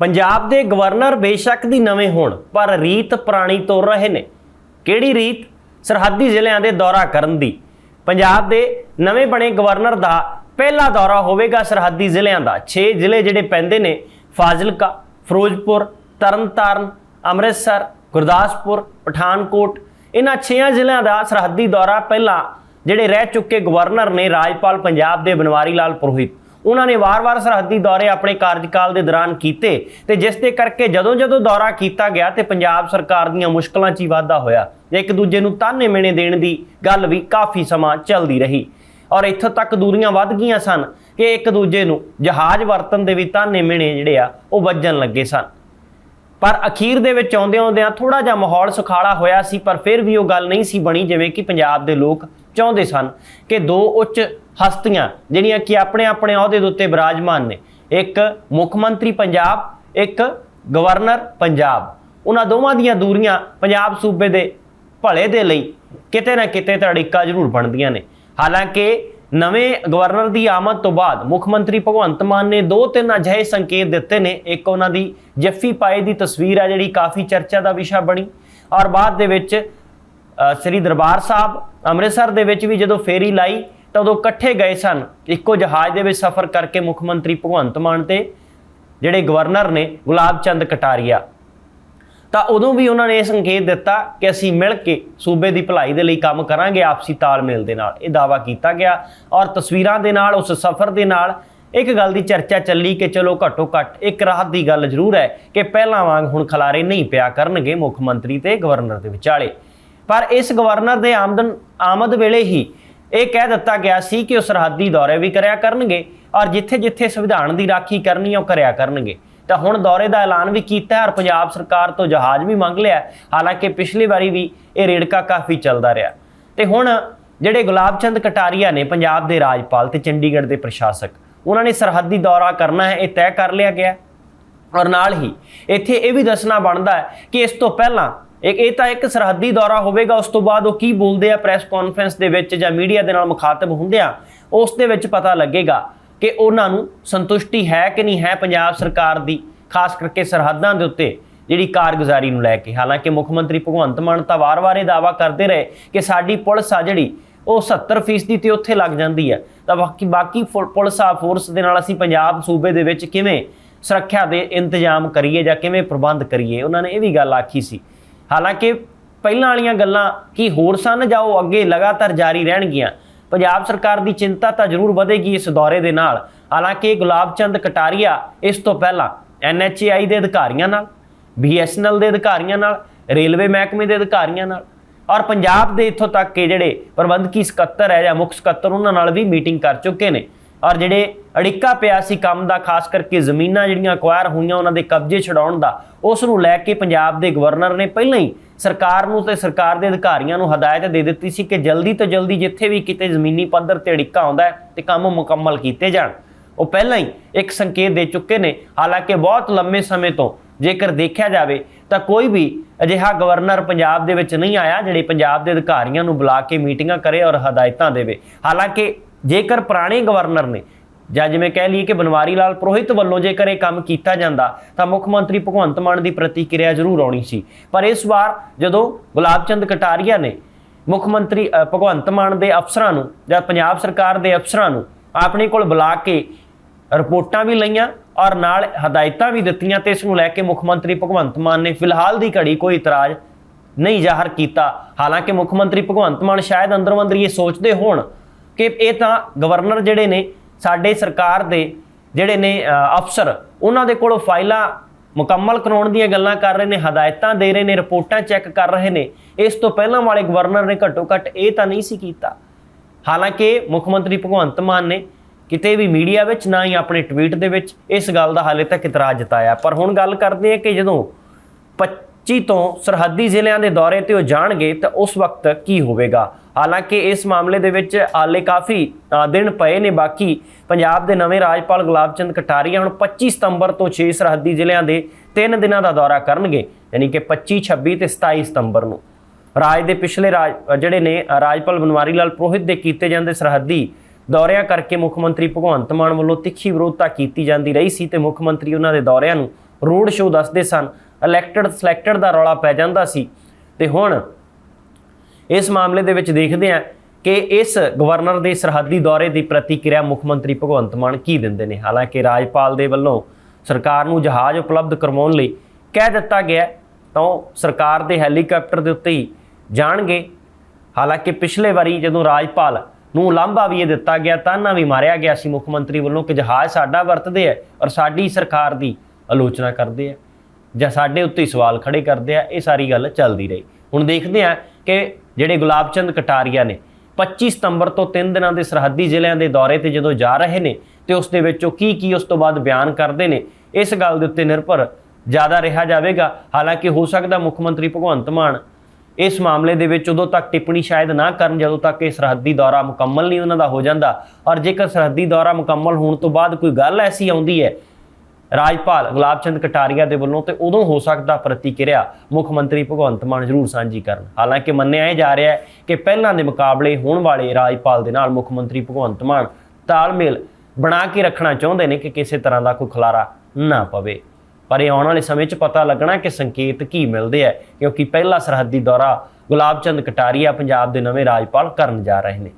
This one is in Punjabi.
ਪੰਜਾਬ ਦੇ ਗਵਰਨਰ ਬੇਸ਼ੱਕ ਦੀ ਨਵੇਂ ਹੋਣ, ਪਰ ਰੀਤ ਪੁਰਾਣੀ ਤੋਰ ਰਹੇ ਨੇ। ਕਿਹੜੀ ਰੀਤ? ਸਰਹੱਦੀ ਜ਼ਿਲ੍ਹਿਆਂ ਦੇ ਦੌਰਾ ਕਰਨ ਦੀ। ਪੰਜਾਬ ਦੇ ਨਵੇਂ ਬਣੇ ਗਵਰਨਰ ਦਾ ਪਹਿਲਾ ਦੌਰਾ ਹੋਵੇਗਾ ਸਰਹੱਦੀ ਜ਼ਿਲ੍ਹਿਆਂ ਦਾ। 6 ਜ਼ਿਲ੍ਹੇ ਜਿਹੜੇ ਪੈਂਦੇ ਨੇ, ਫਾਜ਼ਿਲਕਾ, ਫਿਰੋਜ਼ਪੁਰ, ਤਰਨਤਾਰਨ, ਅੰਮ੍ਰਿਤਸਰ, ਗੁਰਦਾਸਪੁਰ, ਪਠਾਨਕੋਟ। ਇਹਨਾਂ 6 ਜ਼ਿਲ੍ਹਿਆਂ ਦਾ ਸਰਹੱਦੀ ਦੌਰਾ ਪਹਿਲਾਂ ਜਿਹੜੇ ਰਹਿ ਚੁੱਕੇ ਗਵਰਨਰ ਨੇ ਰਾਜਪਾਲ ਪੰਜਾਬ ਦੇ ਬਨਵਾਰੀ ਲਾਲ ਪੁਰੋਹਿਤ। ਉਹਨਾਂ ਨੇ ਵਾਰ-ਵਾਰ ਸਰਹੱਦੀ ਦੌਰੇ ਆਪਣੇ ਕਾਰਜਕਾਲ ਦੇ ਦੌਰਾਨ ਕੀਤੇ ਤੇ ਜਿਸ ਦੇ ਕਰਕੇ ਜਦੋਂ-ਜਦੋਂ ਦੌਰਾ ਕੀਤਾ ਗਿਆ ਤੇ ਪੰਜਾਬ ਸਰਕਾਰ ਦੀਆਂ ਮੁਸ਼ਕਲਾਂ 'ਚ ਹੀ ਵਾਧਾ ਹੋਇਆ ਤੇ ਇੱਕ ਦੂਜੇ ਨੂੰ ਤਾਨੇ ਮੇਣੇ ਦੇਣ ਦੀ ਗੱਲ ਵੀ ਕਾਫੀ ਸਮਾਂ ਚੱਲਦੀ ਰਹੀ। ਔਰ ਇੱਥੋਂ ਤੱਕ ਦੂਰੀਆਂ ਵੱਧ ਗਈਆਂ ਸਨ ਕਿ ਇੱਕ ਦੂਜੇ ਨੂੰ ਜਹਾਜ਼ ਵਰਤਨ ਦੇ ਵੀ ਤਾਨੇ ਮੇਣੇ ਜਿਹੜੇ ਆ, ਉਹ ਵੱਜਣ ਲੱਗੇ ਸਨ। ਪਰ ਅਖੀਰ ਦੇ ਵਿੱਚ ਆਉਂਦੇ ਆਉਂਦਿਆਂ ਥੋੜਾ ਜਿਹਾ ਮਾਹੌਲ ਸੁਖਾਲਾ ਹੋਇਆ ਸੀ, ਪਰ ਫਿਰ ਵੀ ਉਹ ਗੱਲ ਨਹੀਂ ਸੀ ਬਣੀ, ਜਿਵੇਂ ਕਿ ਪੰਜਾਬ ਦੇ ਲੋਕ ਚਾਹੁੰਦੇ ਸਨ ਕਿ ਦੋ ਉੱਚ ਹਸਤੀਆਂ, ਜਿਹੜੀਆਂ ਕਿ ਆਪਣੇ ਆਪਣੇ ਅਹੁਦੇ ਦੇ ਉੱਤੇ ਬਿਰਾਜਮਾਨ ਨੇ, ਇੱਕ ਮੁੱਖ ਮੰਤਰੀ ਪੰਜਾਬ, ਇੱਕ ਗਵਰਨਰ ਪੰਜਾਬ। ਉਹਨਾਂ ਦੋਵਾਂ ਦੀਆਂ ਦੂਰੀਆਂ ਪੰਜਾਬ ਸੂਬੇ ਦੇ ਭਲੇ ਦੇ ਲਈ ਕਿਤੇ ਨਾ ਕਿਤੇ ਤੜਿੱਕਾ ਜ਼ਰੂਰ ਬਣਦੀਆਂ ਨੇ। ਹਾਲਾਂਕਿ ਨਵੇਂ ਗਵਰਨਰ ਦੀ ਆਮਦ ਤੋਂ ਬਾਅਦ ਮੁੱਖ ਮੰਤਰੀ ਭਗਵੰਤ ਮਾਨ ਨੇ ਦੋ ਤਿੰਨ ਅਜਿਹੇ ਸੰਕੇਤ ਦਿੱਤੇ ਨੇ। ਇੱਕ ਉਹਨਾਂ ਦੀ ਜੱਫੀ ਪਾਏ ਦੀ ਤਸਵੀਰ ਆ ਜਿਹੜੀ ਕਾਫੀ ਚਰਚਾ ਦਾ ਵਿਸ਼ਾ ਬਣੀ ਔਰ ਬਾਅਦ ਦੇ ਵਿੱਚ ਸ੍ਰੀ ਦਰਬਾਰ ਸਾਹਿਬ ਅੰਮ੍ਰਿਤਸਰ ਦੇ ਵਿੱਚ ਵੀ ਜਦੋਂ ਫੇਰੀ ਲਾਈ ਤਾਂ ਉਦੋਂ ਇਕੱਠੇ ਗਏ ਸਨ। ਇੱਕੋ ਜਹਾਜ਼ ਦੇ ਵਿੱਚ ਸਫ਼ਰ ਕਰਕੇ ਮੁੱਖ ਮੰਤਰੀ ਭਗਵੰਤ ਮਾਨ ਤੇ ਜਿਹੜੇ ਗਵਰਨਰ ਨੇ ਗੁਲਾਬ ਚੰਦ ਕਟਾਰੀਆ। ਤਾਂ ਉਦੋਂ ਵੀ ਉਹਨਾਂ ਨੇ ਇਹ ਸੰਕੇਤ ਦਿੱਤਾ ਕਿ ਅਸੀਂ ਮਿਲ ਕੇ ਸੂਬੇ ਦੀ ਭਲਾਈ ਦੇ ਲਈ ਕੰਮ ਕਰਾਂਗੇ, ਆਪਸੀ ਤਾਲਮੇਲ ਦੇ ਨਾਲ। ਇਹ ਦਾਵਾ ਕੀਤਾ ਗਿਆ ਔਰ ਤਸਵੀਰਾਂ ਦੇ ਨਾਲ, ਉਸ ਸਫ਼ਰ ਦੇ ਨਾਲ ਇੱਕ ਗੱਲ ਦੀ ਚਰਚਾ ਚੱਲੀ ਕਿ ਚਲੋ ਘੱਟੋ ਘੱਟ ਇੱਕ ਰਾਹਤ ਦੀ ਗੱਲ ਜ਼ਰੂਰ ਹੈ ਕਿ ਪਹਿਲਾਂ ਵਾਂਗ ਹੁਣ ਖਲਾਰੇ ਨਹੀਂ ਪਿਆ ਕਰਨਗੇ ਮੁੱਖ ਮੰਤਰੀ ਤੇ ਗਵਰਨਰ ਦੇ ਵਿਚਾਲੇ। ਪਰ ਇਸ ਗਵਰਨਰ ਦੇ ਆਮਦਨ ਆਮਦ ਵੇਲੇ ਹੀ ਇਹ ਕਹਿ ਦਿੱਤਾ ਗਿਆ ਸੀ ਕਿ ਉਹ ਸਰਹੱਦੀ ਦੌਰੇ ਵੀ ਕਰਿਆ ਕਰਨਗੇ ਔਰ ਜਿੱਥੇ-ਜਿੱਥੇ ਸੰਵਿਧਾਨ ਦੀ ਰਾਖੀ ਕਰਨੀ ਹੈ ਉਹ ਕਰਿਆ ਕਰਨਗੇ। ਤਾਂ ਹੁਣ ਦੌਰੇ ਦਾ ਐਲਾਨ ਵੀ ਕੀਤਾ ਔਰ ਪੰਜਾਬ ਸਰਕਾਰ ਤੋਂ ਜਹਾਜ਼ ਵੀ ਮੰਗ ਲਿਆ ਹਾਲਾਂਕਿ ਪਿਛਲੀ ਵਾਰੀ ਵੀ ਇਹ ਰੇੜਕਾ ਕਾਫੀ ਚੱਲਦਾ ਰਿਹਾ। ਤੇ ਹੁਣ ਜਿਹੜੇ ਗੁਲਾਬ ਚੰਦ ਕਟਾਰੀਆ ਨੇ ਪੰਜਾਬ ਦੇ ਰਾਜਪਾਲ ਤੇ ਚੰਡੀਗੜ੍ਹ ਦੇ ਪ੍ਰਸ਼ਾਸਕ, ਉਹਨਾਂ ਨੇ ਸਰਹੱਦੀ ਦੌਰਾ ਕਰਨਾ ਹੈ, ਇਹ ਤੈਅ ਕਰ ਲਿਆ ਗਿਆ ਔਰ ਨਾਲ ਹੀ ਇੱਥੇ ਇਹ ਵੀ ਦੱਸਣਾ ਬਣਦਾ ਹੈ ਕਿ ਇਸ ਤੋਂ ਪਹਿਲਾਂ ਇੱਕ ਇਹ ਤਾਂ ਇੱਕ ਸਰਹੱਦੀ ਦੌਰਾ ਹੋਵੇਗਾ, ਉਸ ਤੋਂ ਬਾਅਦ ਉਹ ਕੀ ਬੋਲਦੇ ਆ ਪ੍ਰੈਸ ਕਾਨਫਰੰਸ ਦੇ ਵਿੱਚ ਜਾਂ ਮੀਡੀਆ ਦੇ ਨਾਲ ਮੁਖਾਤਬ ਹੁੰਦੇ ਆ, ਉਸ ਦੇ ਵਿੱਚ ਪਤਾ ਲੱਗੇਗਾ ਕਿ ਉਹਨਾਂ ਨੂੰ ਸੰਤੁਸ਼ਟੀ ਹੈ ਕਿ ਨਹੀਂ ਹੈ ਪੰਜਾਬ ਸਰਕਾਰ ਦੀ, ਖਾਸ ਕਰਕੇ ਸਰਹੱਦਾਂ ਦੇ ਉੱਤੇ ਜਿਹੜੀ ਕਾਰਗੁਜ਼ਾਰੀ ਨੂੰ ਲੈ ਕੇ। ਹਾਲਾਂਕਿ ਮੁੱਖ ਮੰਤਰੀ ਭਗਵੰਤ ਮਾਨ ਤਾਂ ਵਾਰ-ਵਾਰ ਇਹ ਦਾਵਾ ਕਰਦੇ ਰਹੇ ਕਿ ਸਾਡੀ ਪੁਲਿਸ ਆ ਜਿਹੜੀ, ਉਹ 70% ਤੇ ਉੱਥੇ ਲੱਗ ਜਾਂਦੀ ਹੈ ਤਾਂ ਬਾਕੀ ਬਾਕੀ ਫੁ- ਪੁਲਿਸ ਆ ਫੋਰਸ ਦੇ ਨਾਲ ਅਸੀਂ ਪੰਜਾਬ ਸੂਬੇ ਦੇ ਵਿੱਚ ਕਿਵੇਂ ਸੁਰੱਖਿਆ ਦੇ ਇੰਤਜ਼ਾਮ ਕਰੀਏ ਜਾਂ ਕਿਵੇਂ ਪ੍ਰਬੰਧ ਕਰੀਏ, ਉਹਨਾਂ ਨੇ ਇਹ ਵੀ ਗੱਲ ਆਖੀ ਸੀ। ਹਾਲਾਂਕਿ ਪਹਿਲਾਂ ਵਾਲੀਆਂ ਗੱਲਾਂ ਕੀ ਹੋਰ ਸਨ ਜਾਂ ਉਹ ਅੱਗੇ ਲਗਾਤਾਰ ਜਾਰੀ ਰਹਿਣਗੀਆਂ? ਪੰਜਾਬ ਸਰਕਾਰ ਦੀ ਚਿੰਤਾ ਤਾਂ ਜ਼ਰੂਰ ਵਧੇਗੀ ਇਸ ਦੌਰੇ ਦੇ ਨਾਲ। ਹਾਲਾਂਕਿ ਗੁਲਾਬ ਚੰਦ ਕਟਾਰੀਆ ਇਸ ਤੋਂ ਪਹਿਲਾਂ ਐਨਐਚਏਆਈ ਦੇ ਅਧਿਕਾਰੀਆਂ ਨਾਲ, ਬੀਐਸਐਨਐਲ ਦੇ ਅਧਿਕਾਰੀਆਂ ਨਾਲ, ਰੇਲਵੇ ਮਹਿਕਮੇ ਦੇ ਅਧਿਕਾਰੀਆਂ ਨਾਲ ਔਰ ਪੰਜਾਬ ਦੇ ਇੱਥੋਂ ਤੱਕ ਕਿ ਜਿਹੜੇ ਪ੍ਰਬੰਧਕੀ ਸਕੱਤਰ ਹੈ ਜਾਂ ਮੁੱਖ ਸਕੱਤਰ, ਉਹਨਾਂ ਨਾਲ ਵੀ ਮੀਟਿੰਗ ਕਰ ਚੁੱਕੇ ਨੇ। ਔਰ ਜਿਹੜੇ ਅੜਿੱਕਾ ਪਿਆ ਸੀ ਕੰਮ ਦਾ, ਖਾਸ ਕਰਕੇ ਜ਼ਮੀਨਾਂ ਜਿਹੜੀਆਂ ਅਕਵਾਇਰ ਹੋਈਆਂ ਉਹਨਾਂ ਦੇ ਕਬਜ਼ੇ ਛਡਾਉਣ ਦਾ, ਉਸ ਨੂੰ ਲੈ ਕੇ ਪੰਜਾਬ ਦੇ ਗਵਰਨਰ ਨੇ ਪਹਿਲਾਂ ਹੀ ਸਰਕਾਰ ਨੂੰ ਤੇ ਸਰਕਾਰ ਦੇ ਅਧਿਕਾਰੀਆਂ ਨੂੰ ਹਦਾਇਤ ਦੇ ਦਿੱਤੀ ਸੀ ਕਿ ਜਲਦੀ ਤੋਂ ਜਲਦੀ ਜਿੱਥੇ ਵੀ ਕਿਤੇ ਜ਼ਮੀਨੀ ਪੱਧਰ ਤੇ ਅੜਿੱਕਾ ਆਉਂਦਾ ਹੈ, ਤੇ ਕੰਮ ਮੁਕੰਮਲ ਕੀਤੇ ਜਾਣ। ਉਹ ਪਹਿਲਾਂ ਹੀ ਇੱਕ ਸੰਕੇਤ ਦੇ ਚੁੱਕੇ ਨੇ। ਹਾਲਾਂਕਿ ਬਹੁਤ ਲੰਮੇ ਸਮੇਂ ਤੋਂ ਜੇਕਰ ਦੇਖਿਆ ਜਾਵੇ, ਤਾਂ ਕੋਈ ਵੀ ਅਜਿਹਾ ਗਵਰਨਰ ਪੰਜਾਬ ਦੇ ਵਿੱਚ ਨਹੀਂ ਆਇਆ, ਜਿਹੜੇ ਪੰਜਾਬ ਦੇ ਅਧਿਕਾਰੀਆਂ ਨੂੰ ਬੁਲਾ ਕੇ ਮੀਟਿੰਗਾਂ ਕਰੇ ਔਰ ਹਦਾਇਤਾਂ ਦੇਵੇ। ਹਾਲਾਂਕਿ ਜੇਕਰ ਪੁਰਾਣੇ ਗਵਰਨਰ ਨੇ ਜਾਂ ਜਿਵੇਂ ਕਹਿ ਲਈਏ ਕਿ ਬਨਵਾਰੀ ਲਾਲ ਪੁਰੋਹਿਤ ਵੱਲੋਂ ਜੇਕਰ ਇਹ ਕੰਮ ਕੀਤਾ ਜਾਂਦਾ, ਤਾਂ ਮੁੱਖ ਮੰਤਰੀ ਭਗਵੰਤ ਮਾਨ ਦੀ ਪ੍ਰਤੀਕਿਰਿਆ ਜ਼ਰੂਰ ਆਉਣੀ ਸੀ। ਪਰ ਇਸ ਵਾਰ ਜਦੋਂ ਗੁਲਾਬ ਚੰਦ ਕਟਾਰੀਆ ਨੇ ਮੁੱਖ ਮੰਤਰੀ ਭਗਵੰਤ ਮਾਨ ਦੇ ਅਫਸਰਾਂ ਨੂੰ ਜਾਂ ਪੰਜਾਬ ਸਰਕਾਰ ਦੇ ਅਫਸਰਾਂ ਨੂੰ ਆਪਣੇ ਕੋਲ ਬੁਲਾ ਕੇ ਰਿਪੋਰਟਾਂ ਵੀ ਲਈਆਂ ਔਰ ਨਾਲ ਹਦਾਇਤਾਂ ਵੀ ਦਿੱਤੀਆਂ ਤੇ ਇਸ ਨੂੰ ਲੈ ਕੇ ਮੁੱਖ ਮੰਤਰੀ ਭਗਵੰਤ ਮਾਨ ਨੇ ਫਿਲਹਾਲ ਦੀ ਘੜੀ ਕੋਈ ਇਤਰਾਜ਼ ਨਹੀਂ ਜ਼ਾਹਰ ਕੀਤਾ। ਹਾਲਾਂਕਿ ਮੁੱਖ ਮੰਤਰੀ ਭਗਵੰਤ ਮਾਨ ਸ਼ਾਇਦ ਅੰਦਰੋਂ ਅੰਦਰ ਇਹ ਸੋਚਦੇ ਹੋਣ ਕਿ ਇਹ ਤਾਂ ਗਵਰਨਰ ਜਿਹੜੇ ਨੇ, ਸਾਡੇ ਸਰਕਾਰ ਦੇ ਜਿਹੜੇ ਨੇ ਅਫਸਰ, ਉਹਨਾਂ ਦੇ ਕੋਲੋਂ ਫਾਈਲਾਂ ਮੁਕੰਮਲ ਕਰਾਉਣ ਦੀਆਂ ਗੱਲਾਂ ਕਰ ਰਹੇ ਨੇ, ਹਦਾਇਤਾਂ ਦੇ ਰਹੇ ਨੇ, ਰਿਪੋਰਟਾਂ ਚੈੱਕ ਕਰ ਰਹੇ ਨੇ। ਇਸ ਤੋਂ ਪਹਿਲਾਂ ਵਾਲੇ ਗਵਰਨਰ ਨੇ ਘੱਟੋ ਘੱਟ ਇਹ ਤਾਂ ਨਹੀਂ ਸੀ ਕੀਤਾ। ਹਾਲਾਂਕਿ ਮੁੱਖ ਮੰਤਰੀ ਭਗਵੰਤ ਮਾਨ ਨੇ ਕਿਤੇ ਵੀ ਮੀਡੀਆ ਵਿੱਚ, ਨਾ ਹੀ ਆਪਣੇ ਟਵੀਟ ਦੇ ਵਿੱਚ ਇਸ ਗੱਲ ਦਾ ਹਾਲੇ ਤੱਕ ਇਤਰਾਜ਼ ਜਤਾਇਆ। ਪਰ ਹੁਣ ਗੱਲ ਕਰਦੇ ਹਾਂ ਕਿ ਜਦੋਂ 25 ਤੋਂ ਸਰਹੱਦੀ ਜ਼ਿਲ੍ਹਿਆਂ ਦੇ ਦੌਰੇ ਤੇ ਉਹ ਜਾਣਗੇ, ਤਾਂ ਉਸ ਵਕਤ ਕੀ ਹੋਵੇਗਾ? ਹਾਲਾਂਕਿ ਇਸ ਮਾਮਲੇ ਦੇ ਵਿੱਚ ਹਾਲੇ ਕਾਫੀ ਦਿਨ ਪਏ ਨੇ ਬਾਕੀ। ਪੰਜਾਬ ਦੇ ਨਵੇਂ ਰਾਜਪਾਲ ਗੁਲਾਬ ਚੰਦ ਕਟਾਰੀਆ ਹੁਣ 25 ਸਤੰਬਰ ਤੋਂ 6 ਸਰਹੱਦੀ ਜ਼ਿਲ੍ਹਿਆਂ ਦੇ 3 ਦਿਨਾਂ ਦਾ ਦੌਰਾ ਕਰਨਗੇ, ਯਾਨੀ ਕਿ 25 26 ਤੇ 27 ਸਤੰਬਰ ਨੂੰ। ਰਾਜ ਦੇ ਪਿਛਲੇ ਰਾਜ ਜਿਹੜੇ ਨੇ ਰਾਜਪਾਲ ਬਨਵਾਰੀ ਲਾਲ ਪੁਰੋਹਿਤ ਦੇ ਕੀਤੇ ਜਾਂਦੇ ਸਰਹੱਦੀ, ਦੌਰਿਆਂ ਕਰਕੇ ਮੁੱਖ ਮੰਤਰੀ ਭਗਵੰਤ ਮਾਨ ਵੱਲੋਂ ਤਿੱਖੀ ਵਿਰੋਧਤਾ ਕੀਤੀ ਜਾਂਦੀ ਰਹੀ ਸੀ ਤੇ ਮੁੱਖ ਮੰਤਰੀ ਉਹਨਾਂ ਦੇ ਦੌਰਿਆਂ ਨੂੰ ਰੋਡ ਸ਼ੋਅ ਦੱਸਦੇ ਸਨ। ਇਲੈਕਟਡ ਸਿਲੈਕਟਡ ਦਾ ਰੌਲਾ ਪੈ ਜਾਂਦਾ ਸੀ। ਤੇ ਹੁਣ ਇਸ ਮਾਮਲੇ ਦੇ ਵਿੱਚ ਦੇਖਦੇ ਹਾਂ ਕਿ ਇਸ ਗਵਰਨਰ ਦੇ ਸਰਹੱਦੀ ਦੌਰੇ ਦੀ ਪ੍ਰਤੀਕਿਰਿਆ ਮੁੱਖ ਮੰਤਰੀ ਭਗਵੰਤ ਮਾਨ ਕੀ ਦਿੰਦੇ ਨੇ। ਹਾਲਾਂਕਿ ਰਾਜਪਾਲ ਦੇ ਵੱਲੋਂ ਸਰਕਾਰ ਨੂੰ ਜਹਾਜ਼ ਉਪਲਬਧ ਕਰਵਾਉਣ ਲਈ ਕਹਿ ਦਿੱਤਾ ਗਿਆ ਤਾਂ ਉਹ ਸਰਕਾਰ ਦੇ ਹੈਲੀਕਾਪਟਰ ਦੇ ਉੱਤੇ ਹੀ ਜਾਣਗੇ। ਹਾਲਾਂਕਿ ਪਿਛਲੇ ਵਾਰੀ ਜਦੋਂ ਰਾਜਪਾਲ ਨੂੰ ਲਾਂਭਾ ਵੀ ਇਹ ਦਿੱਤਾ ਗਿਆ, ਤਾਨਾ ਵੀ ਮਾਰਿਆ ਗਿਆ ਸੀ। ਮੁੱਖ ਮੰਤਰੀ ਵੱਲੋਂ ਕਿ ਜਹਾਜ਼ ਸਾਡਾ ਵਰਤਦੇ ਆ ਔਰ ਸਾਡੀ ਸਰਕਾਰ ਦੀ ਆਲੋਚਨਾ ਕਰਦੇ ਆ ਜਾਂ ਸਾਡੇ ਉੱਤੇ ਸਵਾਲ ਖੜੇ ਕਰਦੇ ਆ, ਇਹ ਸਾਰੀ ਗੱਲ ਚੱਲਦੀ ਰਹੀ। ਹੁਣ ਦੇਖਦੇ ਆ ਕਿ ਜਿਹੜੇ ਗੁਲਾਬ ਚੰਦ ਕਟਾਰੀਆ ਨੇ। 25 ਸਤੰਬਰ ਤੋਂ 3 ਦਿਨਾਂ ਦੇ ਸਰਹੱਦੀ ਜ਼ਿਲ੍ਹਿਆਂ ਦੇ ਦੌਰੇ ਤੇ ਜਦੋਂ ਜਾ ਰਹੇ ਨੇ ਤੇ ਉਸ ਦੇ ਵਿੱਚੋਂ ਕੀ ਕੀ ਉਸ ਤੋਂ ਬਾਅਦ ਬਿਆਨ ਕਰਦੇ ਨੇ, ਇਸ ਗੱਲ ਦੇ ਉੱਤੇ ਨਿਰਭਰ ਜ਼ਿਆਦਾ ਰਿਹਾ ਜਾਵੇਗਾ। ਹਾਲਾਂਕਿ ਹੋ ਸਕਦਾ ਮੁੱਖ ਮੰਤਰੀ ਭਗਵੰਤ ਮਾਨ ਇਸ ਮਾਮਲੇ ਦੇ ਵਿੱਚ ਉਦੋਂ ਤੱਕ ਟਿੱਪਣੀ ਸ਼ਾਇਦ ਨਾ ਕਰਨ ਜਦੋਂ ਤੱਕ ਇਹ ਸਰਹੱਦੀ ਦੌਰਾ ਮੁਕੰਮਲ ਨਹੀਂ ਉਹਨਾਂ ਦਾ ਹੋ ਜਾਂਦਾ। ਔਰ ਜੇਕਰ ਸਰਹੱਦੀ ਦੌਰਾ ਮੁਕੰਮਲ ਹੋਣ ਤੋਂ ਬਾਅਦ ਕੋਈ ਗੱਲ ਐਸੀ ਆਉਂਦੀ ਹੈ ਰਾਜਪਾਲ ਗੁਲਾਬ ਚੰਦ ਕਟਾਰੀਆ ਦੇ ਵੱਲੋਂ ਤੇ ਉਦੋਂ ਹੋ ਸਕਦਾ ਪ੍ਰਤੀਕਿਰਿਆ ਮੁੱਖ ਮੰਤਰੀ ਭਗਵੰਤ ਮਾਨ ਜ਼ਰੂਰ ਸਾਂਝੀ ਕਰਨ। ਹਾਲਾਂਕਿ ਮੰਨਿਆ ਇਹ ਜਾ ਰਿਹਾ ਹੈ ਕਿ ਪਹਿਲਾਂ ਦੇ ਮੁਕਾਬਲੇ ਹੋਣ ਵਾਲੇ ਰਾਜਪਾਲ ਦੇ ਨਾਲ ਮੁੱਖ ਮੰਤਰੀ ਭਗਵੰਤ ਮਾਨ ਤਾਲਮੇਲ ਬਣਾ ਕੇ ਰੱਖਣਾ ਚਾਹੁੰਦੇ ਨੇ ਕਿ ਕਿਸੇ ਤਰ੍ਹਾਂ ਦਾ ਕੋਈ ਖਲਾਰਾ ਨਾ ਪਵੇ। ਪਰ ਇਹ ਆਉਣ ਵਾਲੇ ਸਮੇਂ 'ਚ ਪਤਾ ਲੱਗਣਾ ਕਿ ਸੰਕੇਤ ਕੀ ਮਿਲਦੇ ਆ, ਕਿਉਂਕਿ ਪਹਿਲਾ ਸਰਹੱਦੀ ਦੌਰਾ ਗੁਲਾਬ ਚੰਦ ਕਟਾਰੀਆ ਪੰਜਾਬ ਦੇ ਨਵੇਂ ਰਾਜਪਾਲ ਕਰਨ ਜਾ ਰਹੇ ਨੇ।